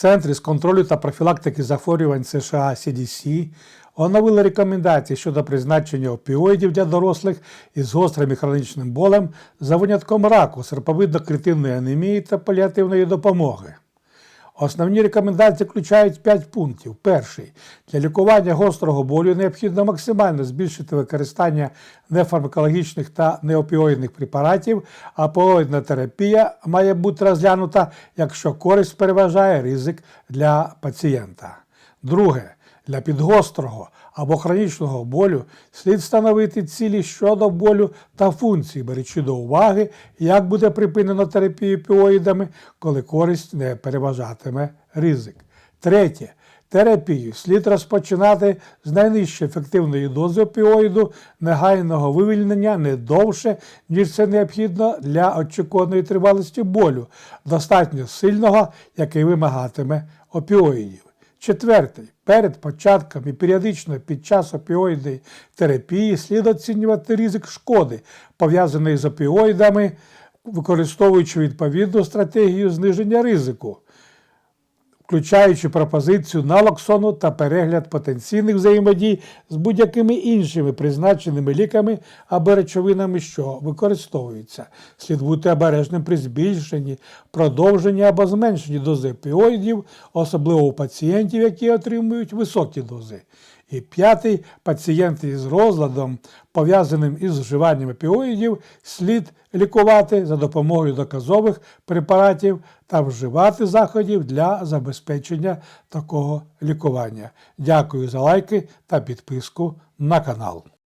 Центр з контролю та профілактики захворювань США CDC оновили рекомендації щодо призначення опіоїдів для дорослих із гострим і хронічним болем за винятком раку, серповидно-критинної анемії та паліативної допомоги. Основні рекомендації включають 5 пунктів. Перший. Для лікування гострого болю необхідно максимально збільшити використання нефармакологічних та неопіоїдних препаратів, а пооїдна терапія має бути розглянута, якщо користь переважає ризик для пацієнта. Друге. Для підгострого або хронічного болю слід встановити цілі щодо болю та функції, беручи до уваги, як буде припинено терапію опіоїдами, коли користь не переважатиме ризик. Третє. Терапію слід розпочинати з найнижчої ефективної дози опіоїду негайного вивільнення не довше, ніж це необхідно для очікуваної тривалості болю, достатньо сильного, який вимагатиме опіоїдів. Четвертий. Перед початком і періодично під час опіоїдної терапії слід оцінювати ризик шкоди, пов'язаний з опіоїдами, використовуючи відповідну стратегію зниження ризику, включаючи пропозицію налоксону та перегляд потенційних взаємодій з будь-якими іншими призначеними ліками або речовинами, що використовуються. Слід бути обережним при збільшенні, продовженні або зменшенні дози опіоїдів, особливо у пацієнтів, які отримують високі дози. І п'ятий пацієнти із розладом, пов'язаним із вживанням опіоїдів, слід лікувати за допомогою доказових препаратів та вживати заходів для забезпечення такого лікування. Дякую за лайки та підписку на канал.